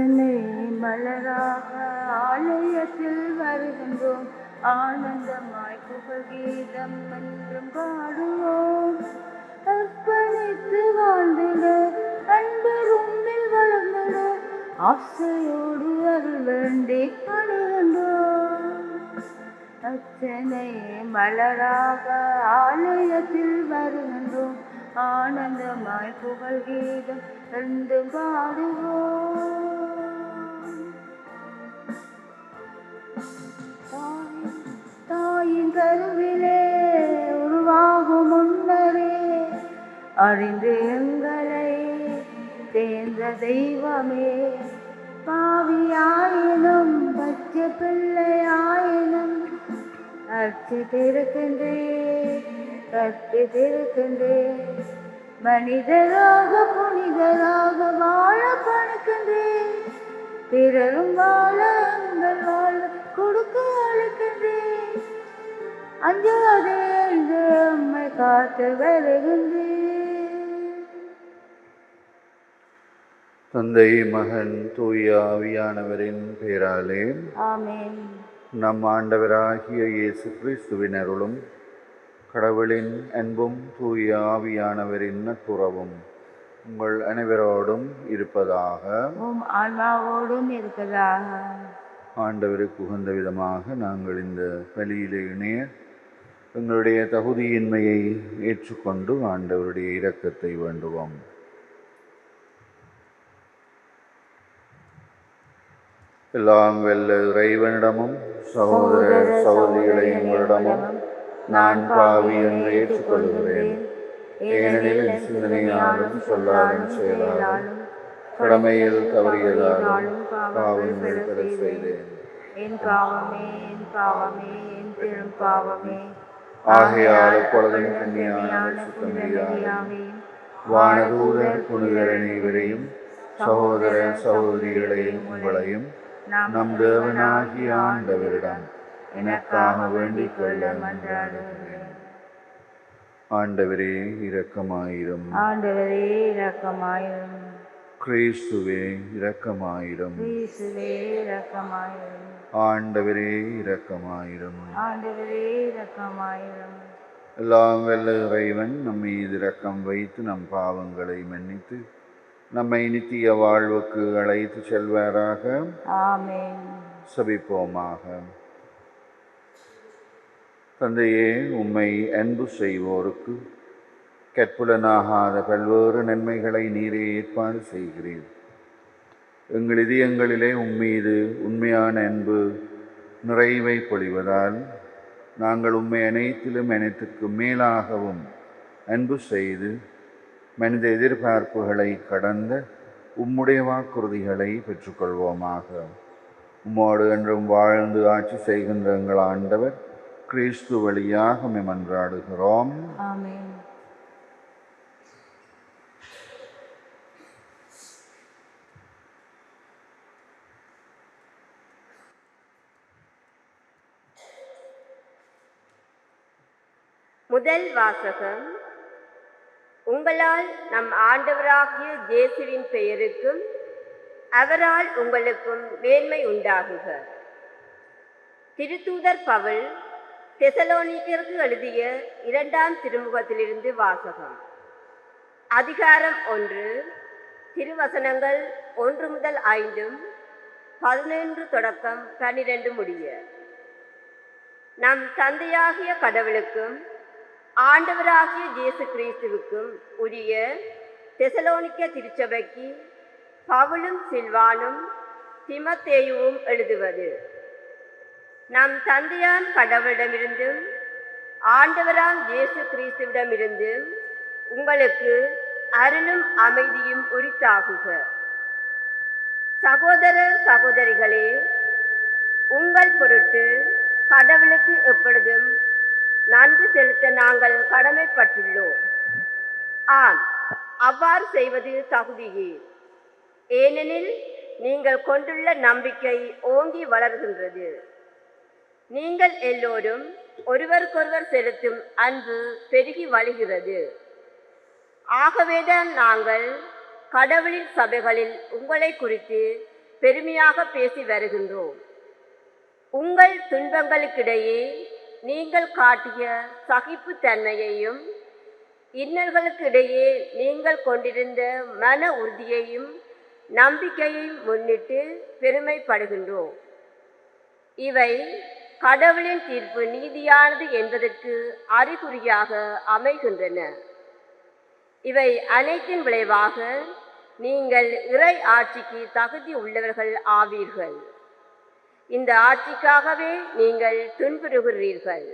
அச்சனை மலராக ஆலயத்தில் வருகின்றோம். ஆனந்தமாய் புகழ்கீதம் என்றும் பாடுவோம். அர்ப்பணித்து வாழ்ந்திட அன்பர் உண்மையில் வளர்ந்திட ஆசையோடு அருள் வேண்டி அணுகின்றோம். அச்சனை மலராக ஆலயத்தில் வருகின்றோம். ஆனந்தமாய் புகழ் கீதம் இருந்து பாடுவோம். தாயின் கருவிலே உருவாகும் முன்னரே அறிந்து எங்களை தேர்ந்த தெய்வமே. பாவியாயினும் பச்சை பிள்ளையாயினும் அச்சு திருக்கின்றே அர்ச்சித்திருக்கின்றே கற்பித்திருக்கின்றே மனிதராக புனிதராக வாழ பணிக்கின்றே பிறரும் வாழ எங்கள் வாழ்வு கொடுக்க அழைக்கின்றேன் அஞ்சாதே என்று அம்மை காத்து வருகின்றேன் தந்தை மகன் தூய ஆவியானவரின் பெயராலே ஆமென். நம் ஆண்டவராகிய இயேசு கிறிஸ்துவின் அருளும் கடவுளின் அன்பும் தூய ஆவியானவரின் நட்புறவும் உங்கள் அனைவரோடும் இருப்பதாக. உம் ஆன்மாவோடும் இருக்கிறதாக ஆண்டவருக்கு உகந்த விதமாக நாங்கள் இந்த பலியிலே இணைய எங்களுடைய தகுதியின்மையை ஏற்றுக்கொண்டு ஆண்டவருடைய இரக்கத்தை வேண்டுவோம். எல்லாம் வெல்ல இறைவனிடமும் சகோதர சகோதரிகளை உங்களிடமும் நான் பாவி என்று ஏற்றுக்கொள்கிறேன். ஏனெனில் என் சிந்தனையாலும் சொல்லாலும் செயலாலும் கடமையில் தவறியதாலும் பாவங்கள் பெற செய்தேன். என் பாவமே என் பாவமே என் பெரும் பாவமே. ஆகையால் சுத்தமையாகும் வானதூதர் புனிதர் அனைவரையும் சகோதர சகோதரிகளையும் உங்களையும் நம் தேவனாகிய ஆண்டவரிடம் எனக்காக வேண்டிக் கொள்ள மன்றாடுகிறேன் ஆண்டவரே இரக்கமாயிரும். ஆண்டவரே இரக்கமாயிரும். கிறிஸ்துவே இரக்கமாயிரும். கிறிஸ்துவே இரக்கமாயிரும். ஆண்டவரே இரக்கமாயிரும். ஆண்டவரே இரக்கமாயிரும். எல்லாம் வல்ல இறைவன் நம் மீது இரக்கம் வைத்து நம் பாவங்களை மன்னித்து நம்மை நித்திய வாழ்வுக்கு அழைத்து செல்வாராக. ஆமென். சபிப்போமாக. தந்தையே உம்மை அன்பு செய்வோருக்கு. கற்புலனாகாத பல்வேறு நன்மைகளை நீரே ஏற்பாடு செய்கிறீர் எங்கள் இதயங்களிலே உம்மீது உண்மையான அன்பு நிறைவை பொழிவதால் நாங்கள் உம்மை அனைத்திலும் அனைத்துக்கு மேலாகவும் அன்பு செய்து மனித எதிர்பார்ப்புகளை கடந்த உம்முடைய வாக்குறுதிகளை பெற்றுக்கொள்வோமாக. உம்மோடு என்றும் வாழ்ந்து ஆட்சி செய்கின்ற எங்கள் ஆண்டவர் கிறிஸ்து வழியாக மன்றாடுகிறோம் முதல் வாசகம் உங்களால் நம் ஆண்டவராகிய இயேசுவின் பெயருக்கும் அவரால் உங்களுக்கும் மேன்மை உண்டாகுக. திருத்தூதர் பவுல் தெசலோனிக்கருக்கு எழுதிய இரண்டாம் திருமுகத்திலிருந்து வாசகம். அதிகாரம் ஒன்று திருவசனங்கள் ஒன்று முதல் ஐந்தும் பதினொன்று தொடக்கம் பன்னிரண்டு முடிய. நம் தந்தையாகிய கடவுளுக்கும் ஆண்டவராகிய இயேசு கிறிஸ்துவுக்கும் உரிய தெசலோனிக்க திருச்சபைக்கு பவுலும் சில்வானும் திமத்தேயுவும் எழுதுவது. நம் தந்தையான் கடவுளிடமிருந்தும் ஆண்டவராம் இயேசு கிறிஸ்துவிடமிருந்து உங்களுக்கு அருளும் அமைதியும் உரித்தாகுக. சகோதர சகோதரிகளே உங்கள் பொருட்டு கடவுளுக்கு எப்பொழுதும் நன்றி செலுத்த நாங்கள் கடமைப்பட்டுள்ளோம். ஆம் அவ்வாறு செய்வது தகுதியே. ஏனெனில் நீங்கள் கொண்டுள்ள நம்பிக்கை ஓங்கி வளர்கின்றது. நீங்கள் எல்லோரும் ஒருவருக்கொருவர் செலுத்தும் அன்பு பெருகி வழிகிறது. ஆகவேதான் நாங்கள் கடவுளின் சபைகளில் உங்களை குறித்து பெருமையாக பேசி வருகின்றோம். உங்கள் துன்பங்களுக்கிடையே நீங்கள் காட்டிய சகிப்புத்தன்மையையும் இன்னல்களுக்கிடையே நீங்கள் கொண்டிருந்த மன உறுதியையும் நம்பிக்கையையும் முன்னிட்டு பெருமைப்படுகின்றோம். இவை கடவுளின் தீர்ப்பு நீதியானது என்பதற்கு அறிகுறியாக அமைகின்றன. இவை அனைத்தின் விளைவாக நீங்கள் இறை ஆட்சிக்கு தகுதி உள்ளவர்கள் ஆவீர்கள். இந்த ஆட்சிக்காகவே நீங்கள் துன்புறுகிறீர்கள்.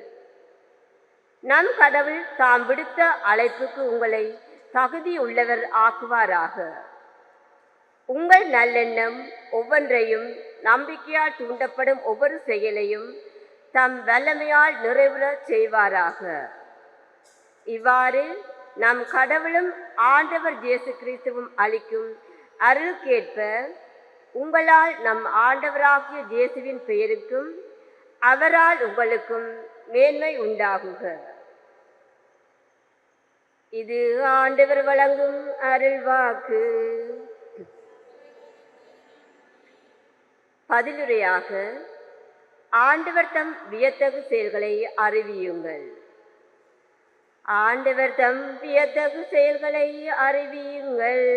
நம் கடவுள் தாம் விடுத்த அழைப்புக்கு உங்களை தகுதி உள்ளவர் ஆக்குவாராக. உங்கள் நல்லெண்ணம் ஒவ்வொன்றையும் நம்பிக்கையால் தூண்டப்படும் ஒவ்வொரு செயலையும் தம் வல்லமையால் நிறைவுறச் செய்வாராக. இவ்வாறு நம் கடவுளும் ஆண்டவர் இயேசு கிறிஸ்துவும் அளிக்கும் அருளுக்கேற்ப உங்களால் நம் ஆண்டவராகிய இயேசுவின் பெயருக்கும் அவரால் உங்களுக்கும் மேன்மை உண்டாகுக. இது ஆண்டவர் வழங்கும் அருள்வாக்கு. பதிலுரையாக ஆண்டவர் தம் வியத்தகு செயல்களை அறிவியுங்கள். ஆண்டவர் தம் வியத்தகு செயல்களை அறிவியுங்கள்.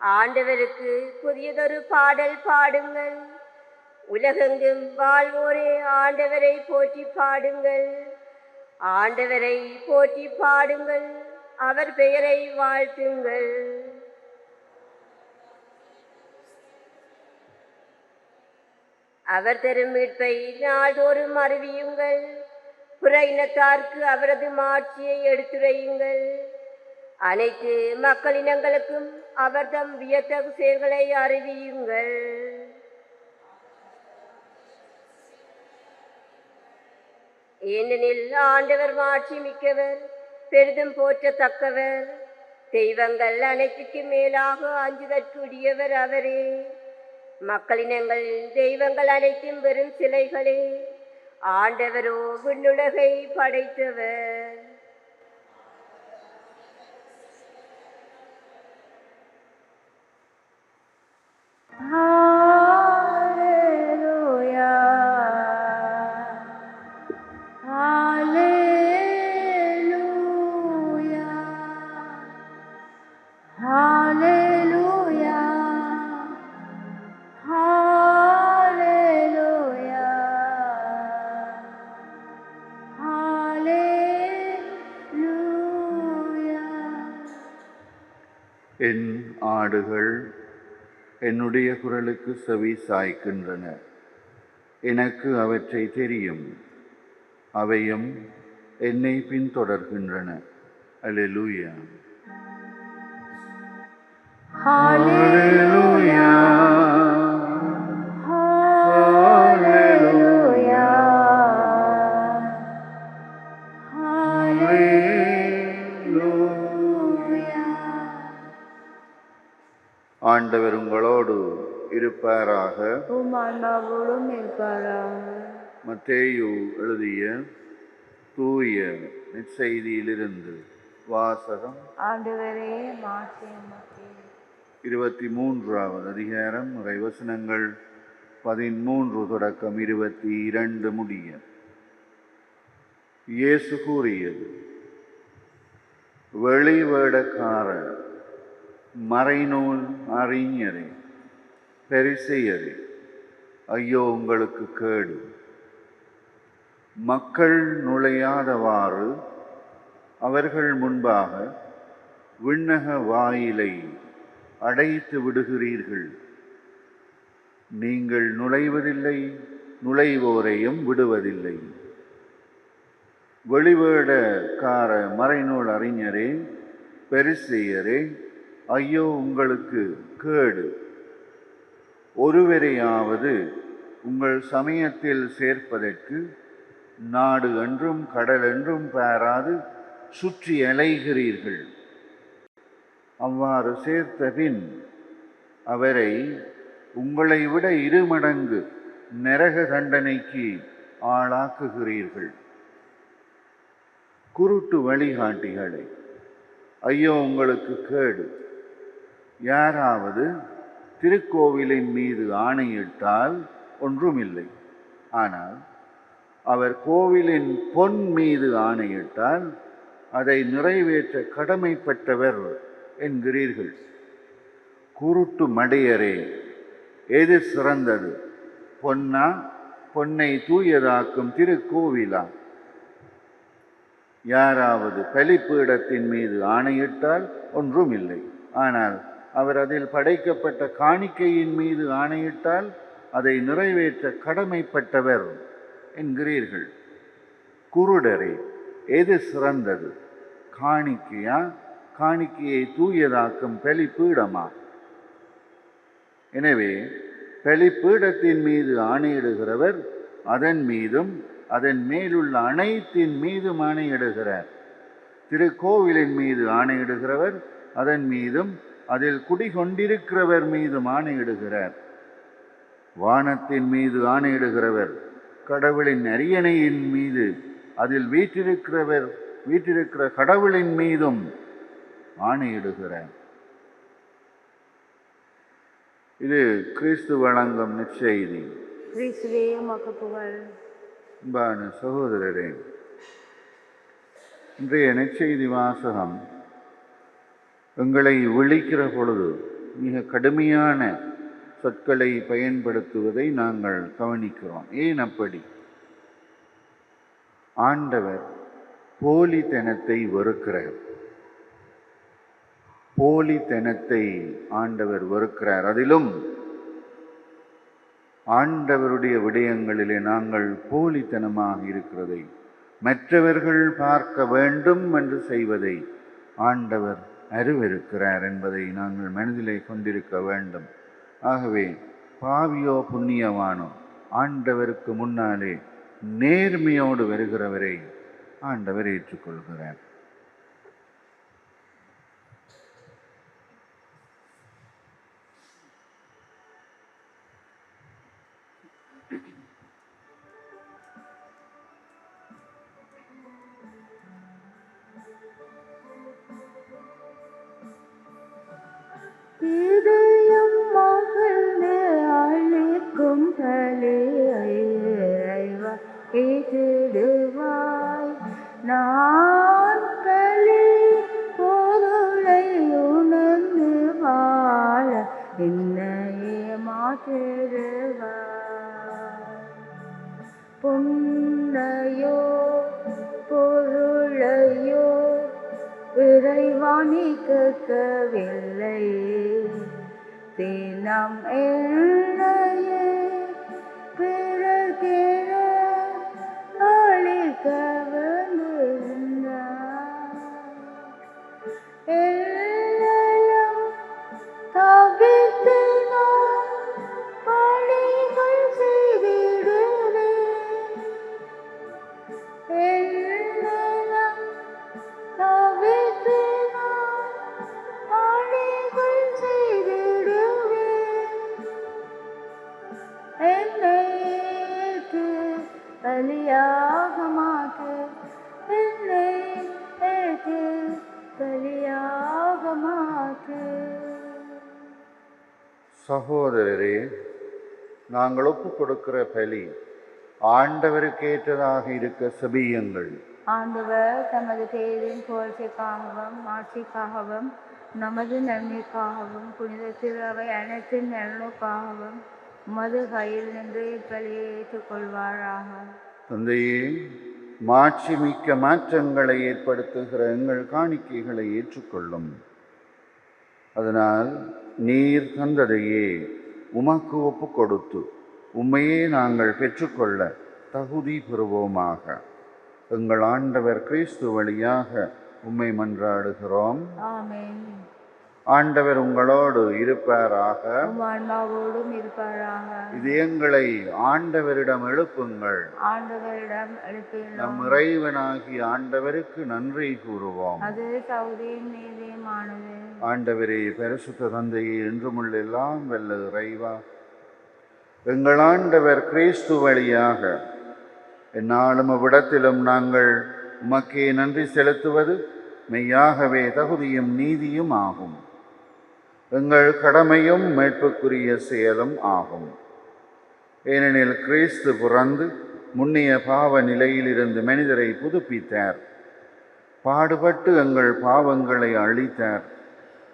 ஆண்டவருக்கு புதியதொரு பாடல் பாடுங்கள். உலகெங்கும் வாழ்வோரே ஆண்டவரை போற்றி பாடுங்கள். ஆண்டவரை போற்றி பாடுங்கள். அவர் பெயரை வாழ்த்துங்கள். அவர் தரும் மீட்பை நாள்தோறும் அறிவியுங்கள். புற இனத்தார்க்கு அவரது மாட்சியை எடுத்துரையுங்கள். அனைத்து மக்களினங்களுக்கும் அவர் தம் வியத்தகு செயல்களை அறிவியுங்கள். ஏனெனில் ஆண்டவர் மாட்சி மிக்கவர் பெரிதும் போற்றத்தக்கவர். தெய்வங்கள் அனைத்துக்கும் மேலாக அஞ்சுதற்குரியவர் அவரே. மக்களினங்கள் தெய்வங்கள் அனைத்தும் வெறும் சிலைகளே ஆண்டவரோ விண்ணுலகை படைத்தவர் Hallelujah. என் ஆடுகள் என்னுடைய குரலுக்கு செவி சாய்க்கின்றன எனக்கு அவற்றை தெரியும் அவையும் என்னை பின்தொடர்கின்றன Hallelujah. Hallelujah. இருப்பாராக உம் ஆன்மாவோடும் இருப்பாராக மத்தேயு எழுதிய தூய நற்செய்தியிலிருந்து வாசகம் ஆண்டவரே இருபத்தி மூன்றாவது அதிகாரம் வசனங்கள் பதிமூன்று தொடக்கம் இருபத்தி இரண்டு முடிய. இயேசு கூறியது வெளிவேடக்கார மறைநூல் அறிஞரே. பெரிசெயரே ஐயோ உங்களுக்கு கேடு. மக்கள் நுழையாதவாறு அவர்கள் முன்பாக விண்ணக வாயிலை அடைத்து விடுகிறீர்கள். நீங்கள் நுழைவதில்லை நுழைவோரையும் விடுவதில்லை. வெளிவேடக்கார மறைநூல் அறிஞரே பெரிசெயரே ஐயோ உங்களுக்கு கேடு. ஒருவரையாவது உங்கள் சமயத்தில் சேர்ப்பதற்கு நாடு என்றும் கடல் என்றும் பாராது சுற்றி அலைகிறீர்கள். அவ்வாறு சேர்த்த பின் அவரை உங்களை விட இருமடங்கு நரக தண்டனைக்கு ஆளாக்குகிறீர்கள். குருட்டு வழிகாட்டிகளை ஐயோ உங்களுக்கு கேடு. யாராவது திருக்கோவிலின் மீது ஆணையிட்டால் ஒன்றுமில்லை. ஆனால் அவர் கோவிலின் பொன் மீது ஆணையிட்டால் அதை நிறைவேற்ற கடமைப்பட்டவர் என்கிறீர்கள். குருட்டு மடையரே எது சிறந்தது? பொன்னா பொன்னை தூயதாக்கும் திருக்கோவிலா? யாராவது பலிப்பீடத்தின் மீது ஆணையிட்டால் ஒன்றும் இல்லை ஆனால் அவர் அதில் படைக்கப்பட்ட காணிக்கையின் மீது ஆணையிட்டால் அதை நிறைவேற்ற கடமைப்பட்டவர் என்கிறீர்கள். குருடரே எது சிறந்தது? காணிக்கையா? காணிக்கையை தூயதாக்கும் பலிப்பீடமா? எனவே பலிப்பீடத்தின் மீது ஆணையிடுகிறவர் அதன் மீதும் அதன் மேலுள்ள அனைத்தின் மீதும் ஆணையிடுகிறார். திருக்கோவிலின் மீது ஆணையிடுகிறவர் அதன் மீதும் அதில் குடிகொண்டிருக்கிறவர் மீதும் ஆணையிடுகிறார் வானத்தின் மீது ஆணையிடுகிறவர் கடவுளின் அரியணையின் மீது அதில் வீற்றிருக்கிறவர் வீற்றிருக்கிற கடவுளின் மீதும் ஆணையிடுகிறார். இது கிறிஸ்து வழங்கும் புகழ். அன்பான சகோதரரே இன்றைய நற்செய்தி வாசகம் எங்களை விழிக்கிற பொழுது மிக கடுமையான சொற்களை பயன்படுத்துவதை நாங்கள் கவனிக்கிறோம். ஏன் அப்படி? ஆண்டவர் போலித்தனத்தை வெறுக்கிறார். போலித்தனத்தை ஆண்டவர் வெறுக்கிறார். அதிலும் ஆண்டவருடைய விடயங்களிலே நாங்கள் போலித்தனமாக இருக்கிறதை மற்றவர்கள் பார்க்க வேண்டும் என்று செய்வதை ஆண்டவர் அறிவிருக்கிறார் என்பதை நாங்கள் மனதிலே கொண்டிருக்க வேண்டும். ஆகவே பாவியோ புண்ணியவானோ ஆண்டவருக்கு முன்னாலே நேர்மையோடு வருகிறவரை ஆண்டவர் ஏற்றுக்கொள்கிறார். நாங்கள் ஒப்பு கொடுக்கிற பலி ஆண்டவருக்கு ஏற்றதாக இருக்க செபியுங்கள். ஆண்டவர் தமது பேரின் புகழ்ச்சிக்காகவும் ஆட்சிக்காகவும் நமது நன்மைக்காகவும் புனித திருவை அனைத்தின் நலனுக்காகவும் உமது கையில் நின்று இப்பலியை ஏற்றுக்கொள்வாராக. தந்தையே மாட்சி மிக்க மாற்றங்களை ஏற்படுத்துகிற எங்கள் காணிக்கைகளை ஏற்றுக்கொள்ளும். அதனால் நீர் தந்ததையே உமக்கு ஒப்பு கொடுத்து உம்மையே நாங்கள் பெற்றுக்கொள்ள தகுதி பெறுவோமாக. எங்கள் ஆண்டவர் கிறிஸ்து வழியாக உம்மை மன்றாடுகிறோம். ஆண்டவர் உங்களோடு இருப்பாராக. ஆன்மாவோடும் இருப்பாராக. இதயங்களை ஆண்டவரிடம் எழுப்புங்கள். ஆண்டவரிடம் நம் இறைவனாகிய ஆண்டவருக்கு நன்றி கூறுவோம். அது சௌதியும் நீதியுமானது. ஆண்டவரே பரிசுத்த தந்தையை என்றுமுள்ள எல்லாம் வல்ல இறைவா. எங்கள் ஆண்டவர் கிறிஸ்து வழியாக என்னாலும் அவ்விடத்திலும் நாங்கள் உமக்கே நன்றி செலுத்துவது மெய்யாகவே தகுதியும் நீதியும் ஆகும். எங்கள் கடமையும் மீட்புக்குரிய செயலும் ஆகும். ஏனெனில் கிறிஸ்து பிறந்து முன்னிய பாவ நிலையிலிருந்து மனிதரை புதுப்பித்தார். பாடுபட்டு எங்கள் பாவங்களை அழித்தார்.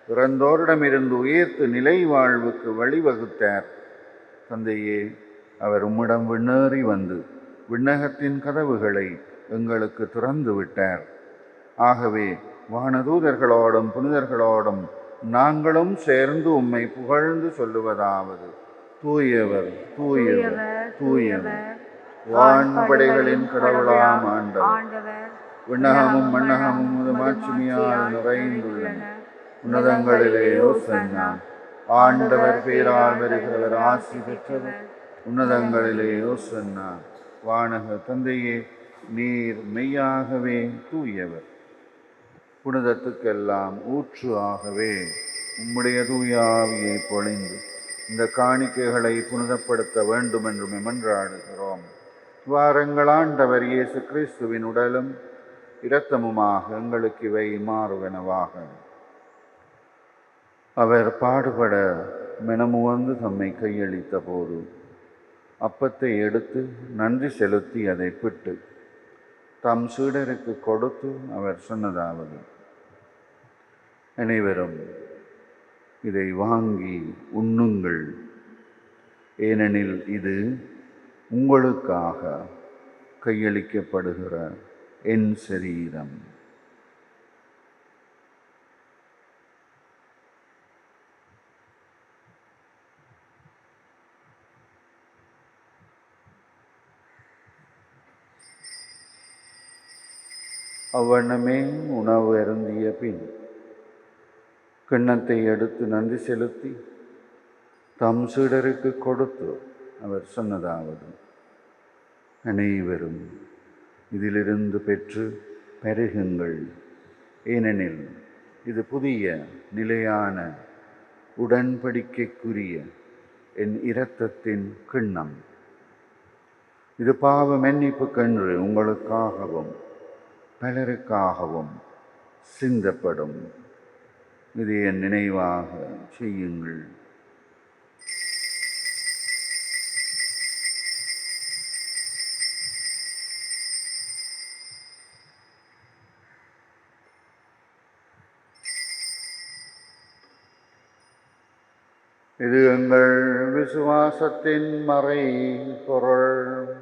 இறந்தோரிடமிருந்து உயர்த்து நிலை வாழ்வுக்கு வழிவகுத்தார். தந்தையே அவர் உம்மிடம் விண்ணேறி வந்து விண்ணகத்தின் கதவுகளை எங்களுக்கு திறந்து விட்டார். ஆகவே வானதூதர்களோடும் புனிதர்களோடும் நாங்களும் சேர்ந்து உம்மை புகழ்ந்து சொல்லுவதாவது. தூயவர் தூயவர் தூயவர் வான்படைகளின் கடவுளாம் ஆண்டவர். ஆண்டவர். விண்ணகமும் மண்ணகமும் முதமாட்சிமையால் நிறைந்துள்ளன உன்னதங்களிலே யோசன்னா ஆண்டவர் பேரால் வருகிறவர் ஆசி பெற்றவர். உன்னதங்களிலே யோசன்னா வானக தந்தையே நீர் மெய்யாகவே தூயவர். புனிதத்துக்கெல்லாம் ஊற்று ஆகவே உம்முடைய தூயாவியை பொழிந்து இந்த காணிக்கைகளை புனிதப்படுத்த வேண்டும் என்று மன்றாடுகிறோம். வாரங்களாண்டவர் இயேசு கிறிஸ்துவின் உடலும் இரத்தமுமாக எங்களுக்கு இவை மாறுவனவாக. அவர் பாடுபட மெனமுவந்து தம்மை கையளித்த போது அப்பத்தை எடுத்து நன்றி செலுத்தி அதை பிட்டு தம் சீடருக்கு கொடுத்து அவர் சொன்னதாவது அனைவரும் இதை வாங்கி உண்ணுங்கள். ஏனெனில் இது உங்களுக்காக கையளிக்கப்படுகிற என் சரீரம். அவ்வண்ணமே உணவு அருந்திய பின் கிண்ணத்தை எடுத்து நன்றி செலுத்தி தம் சீடருக்கு கொடுத்து அவர் சொன்னதாவது அனைவரும் இதிலிருந்து பெற்று பெருகுங்கள். ஏனெனில் இது புதிய நிலையான உடன்படிக்கைக்குரிய என் இரத்தத்தின் கிண்ணம். இது பாவ மன்னிப்புக்கென்று உங்களுக்காகவும் பலருக்காகவும் சிந்தப்படும். இது என் நினைவாக செய்யுங்கள். இது எங்கள் விசுவாசத்தின் மறை பொருள்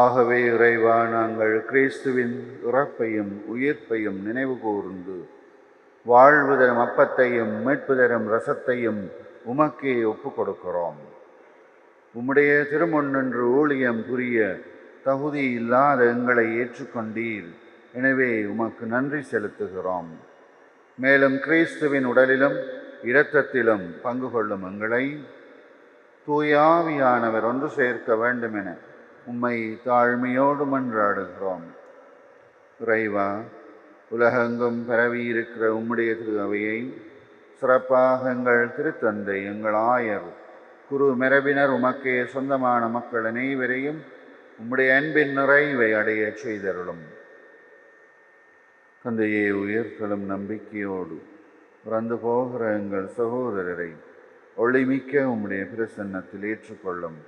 ஆகவே இறைவா நாங்கள் கிறிஸ்துவின் இறப்பையும் உயிர்ப்பையும் நினைவு கூர்ந்து வாழ்வு தரும் அப்பத்தையும் மீட்பு தரும் ரசத்தையும் உமக்கே ஒப்பு கொடுக்கிறோம் உம்முடைய திருமொன்னன்று ஊழியம் புரிய தகுதி இல்லாத எங்களை ஏற்றுக்கொண்டீர். எனவே உமக்கு நன்றி செலுத்துகிறோம். மேலும் கிறிஸ்துவின் உடலிலும் இரத்தத்திலும் பங்கு கொள்ளும் எங்களை தூயாவியானவர் ஒன்று சேர்க்க வேண்டுமென உம்மை தாழ்மையோடு மன்றாடுகிறோம். இறைவா உலகெங்கும் பரவியிருக்கிற உம்முடைய திருவையை சிறப்பாக எங்கள் திருத்தந்தை எங்கள் ஆயர் குரு மரபினர் உமக்கே சொந்தமான மக்கள் அனைவரையும் உம்முடைய அன்பின் நிறைவை அடைய செய்தருளும். தந்தையே உயர்த்தலும் நம்பிக்கையோடு பிறந்து போகிற எங்கள் சகோதரரை ஒளிமிக்க உம்முடைய பிரசன்னத்தில் ஏற்றுக்கொள்ளும்.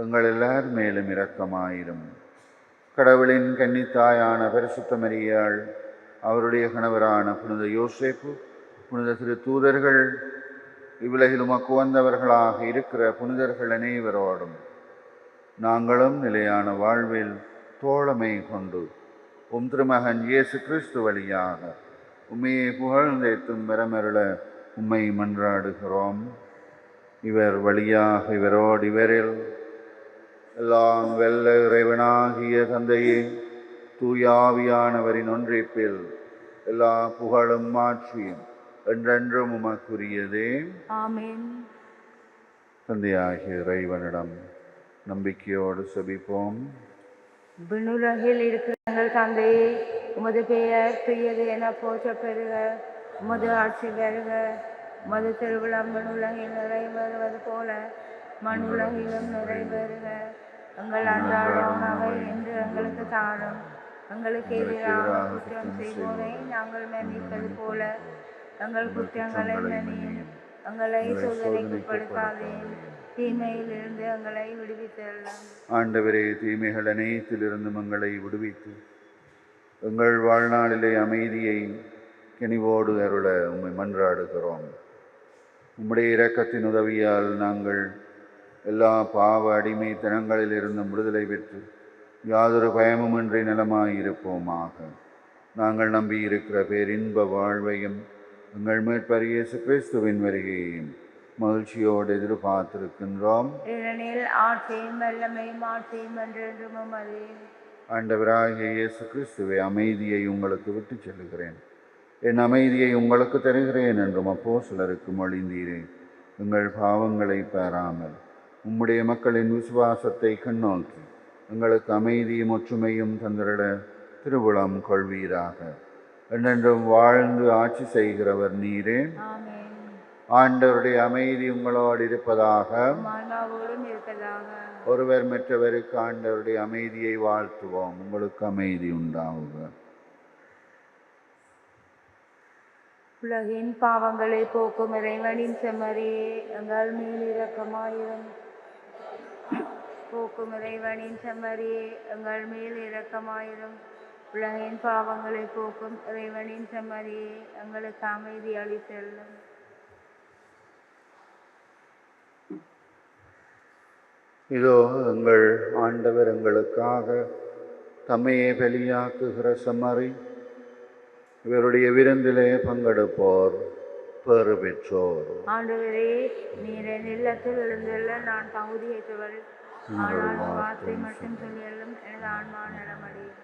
எங்கள் எல்லார் மேலும் இரக்கமாயிரும். கடவுளின் கன்னித்தாயான பரிசுத்தமரியாள் அவருடைய கணவரான புனித யோசேப்பு புனித திரு தூதர்கள் இவ்வுலகிலும் அக்குவந்தவர்களாக இருக்கிற புனிதர்கள் அனைவரோடும் நாங்களும் நிலையான வாழ்வில் தோழமை கொண்டு உம் திருமகன் இயேசு கிறிஸ்து வழியாக உம்மையை புகழ்ந்தேத்தும் வரமருள உம்மை மன்றாடுகிறோம். இவர் வழியாக இவரோடு இவரில் எல்லாம் வெல்ல இறைவனாகிய தந்தையே தூயாவியானவரின் ஒன்றிப்பில் எல்லா புகழும் மாற்றியும் என்றென்றும் உமக்குரியதே. தந்தையாகிய இறைவனிடம் நம்பிக்கையோடு செபிப்போம். விண்ணுலகில் இருக்கிற எங்கள் தந்தையே உமது பெயர் துயது என போற்ற பெறுக. உமது ஆட்சி வருக. மது திருவிழாம்பன் உலகில் நிறைவேறுவது போல மண் உலகிலும் நிறைவேறுக. எங்கள் அன்றாட உணவை என்று எங்களுக்கு தாரும் எங்களுக்கு எதிராக குற்றம் செய்வோரை நாங்கள் மன்னிப்பது போல. எங்கள் குற்றங்களை மன்னியும். எங்களை சோதனைக்குட்படுத்தாதேயும் தீமையிலிருந்து எங்களை விடுவித்தரலாம் ஆண்டவரே தீமைகள் அனைத்திலிருந்தும் எங்களை விடுவித்து எங்கள் வாழ்நாளிலே அமைதியை கனிவோடு அருள உம்மை மன்றாடுகிறோம். உம்முடைய இரக்கத்தின் உதவியால் நாங்கள் எல்லா பாவ அடிமைத்தனங்களிலிருந்தும் விடுதலை பெற்று யாதொரு பயமுமின்றி நலமாயிருப்போமாக. நாங்கள் நம்பியிருக்கிற பேரின்ப வாழ்வையும் எங்கள் மீட்பர் இயேசு கிறிஸ்துவின் வருகையையும் மகிழ்ச்சியோடு எதிர்பார்த்திருக்கின்றோம். ஏனெனில் ஆட்சியும் வல்லமையும் ஆட்சியும் என்றென்றும் உமதே ஆண்டவராகிய இயேசு கிறிஸ்துவை அமைதியை உங்களுக்கு விட்டுச் செல்லுகிறேன். என் அமைதியை உங்களுக்கு தருகிறேன் என்றும் அப்போ சிலருக்கு மொழிந்தீரே எங்கள் பாவங்களை பெறாமல் உம்முடைய மக்களின் விசுவாசத்தை கண்ணோக்கி எங்களுக்கு அமைதியும் ஒற்றுமையும் தந்திரிட திருவுளம் கொள்வீராக. என்றென்றும் வாழ்ந்து ஆட்சி செய்கிறவர் நீரே. ஆண்டவருடைய அமைதி உங்களோடு இருப்பதாக. ஒருவர் மற்றவருக்கு ஆண்டவருடைய அமைதியை வாழ்த்துவோம். உங்களுக்கு அமைதி உண்டாவுக. உலகின் பாவங்களை போக்கும் இறைவனின் செம்மறியே. எங்கள் மேல் இரக்கமாயிரும். போக்கும் இறைவனின் செம்மறியே எங்கள் மேல் இரக்கமாயிரும். உலகின் பாவங்களை போக்கும் இறைவனின் செம்மறியே எங்களுக்கு அமைதி அளித்தெல்லும் இதோ எங்கள் ஆண்டவர் எங்களுக்காக தம்மையே பலியாக்குகிற செம்மறி இவருடைய விருந்திலே பங்கெடுப்போர் பெறு பெற்றோர் ஆண்டவரே நீர் என் இல்லத்தில் எழுந்துள்ள நான் தகுதியற்றவள். ஆனால் வார்த்தை மட்டும் சொல்லியல்லும் எனது ஆன்மா நலமடையும்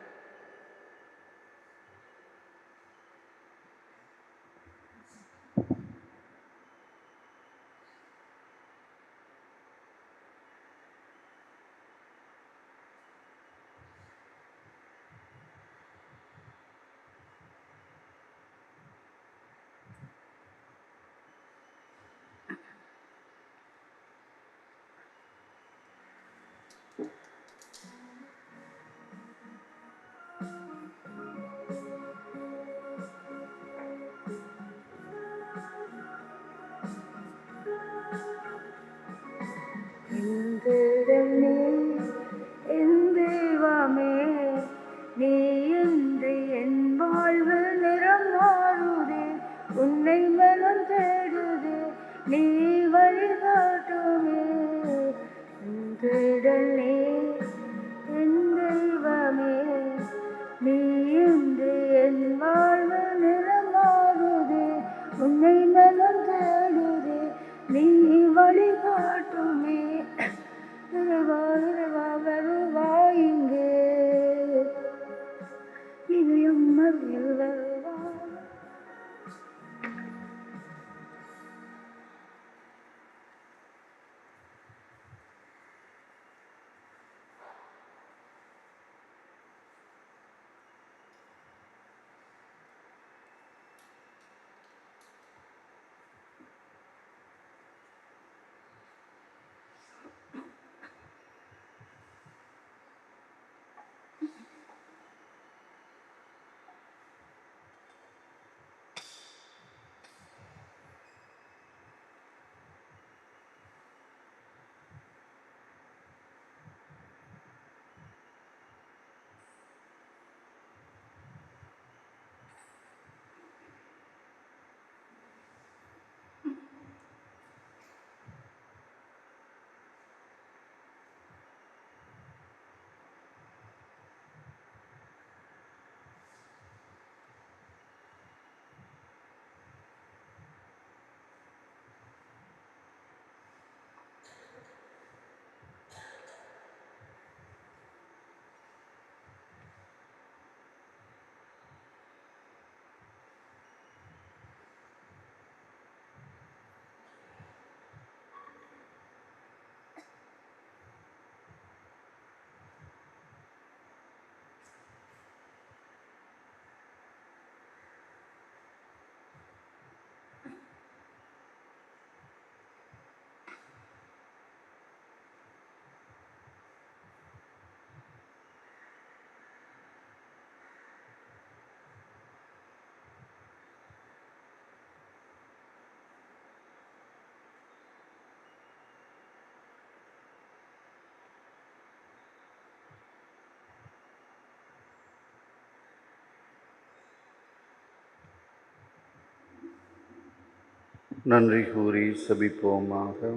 நன்றி கூறி சபிப்போமாக.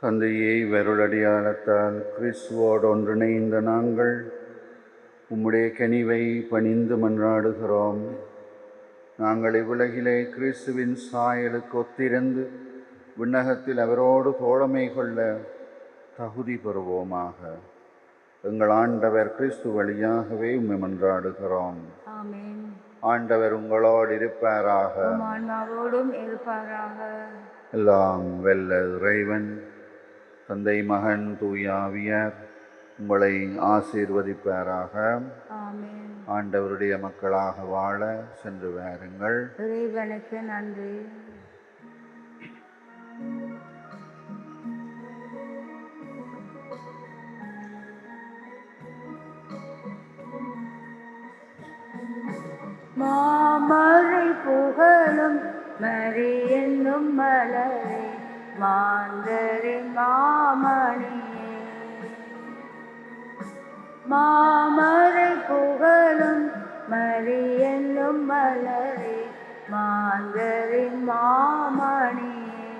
தந்தையை வெருளடியாளத்தால் கிறிஸ்துவோடு ஒன்றிணைந்த நாங்கள் உம்முடைய கனிவை பணிந்து மன்றாடுகிறோம். நாங்கள் இவ்வுலகிலே கிறிஸ்துவின் சாயலுக்கு ஒத்திருந்து விண்ணகத்தில் அவரோடு தோழமை கொள்ள தகுதி பெறுவோமாக. எங்கள் ஆண்டவர் கிறிஸ்து வழியாகவே உம்மை மன்றாடுகிறோம். ஆண்டவர் உங்களோடு இருப்பாராக. ஆன்மாவோடும் இருப்பாராக. எல்லாம் வெல்ல இறைவன் தந்தை மகன் தூயாவியார் உங்களை ஆசீர்வதிப்பாராக. ஆண்டவருடைய மக்களாக வாழ சென்று வாருங்கள். இறைவனுக்கு நன்றி. மாமரை புகழும் மரி என்னும் மலரே மாந்தரி மாமணியே மாமரை புகழும் மரி என்னும் மலரே மாந்தரி மாமணியே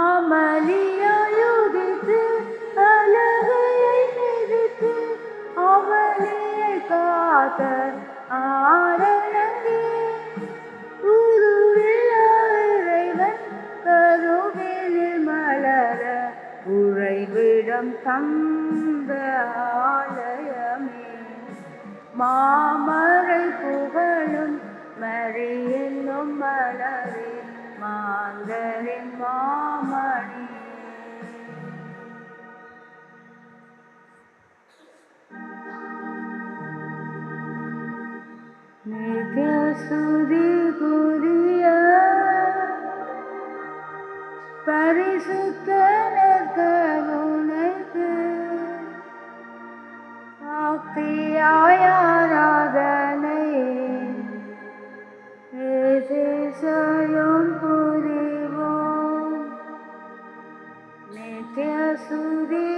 அமளியுதித்து காத்த ஆரணங்கே உருவில் இறைவன் மலர உறைவிடம் தந்த ஆலயமே. மாமரை புகழும் மரி என்னும் மலரே மாந்தரின் மாமணி. সুরে করিয়া পরিশুদ্ধ মনেতে ভক্তিয়ারাধনে স্বয়ং পুরিব নিত্য সুরী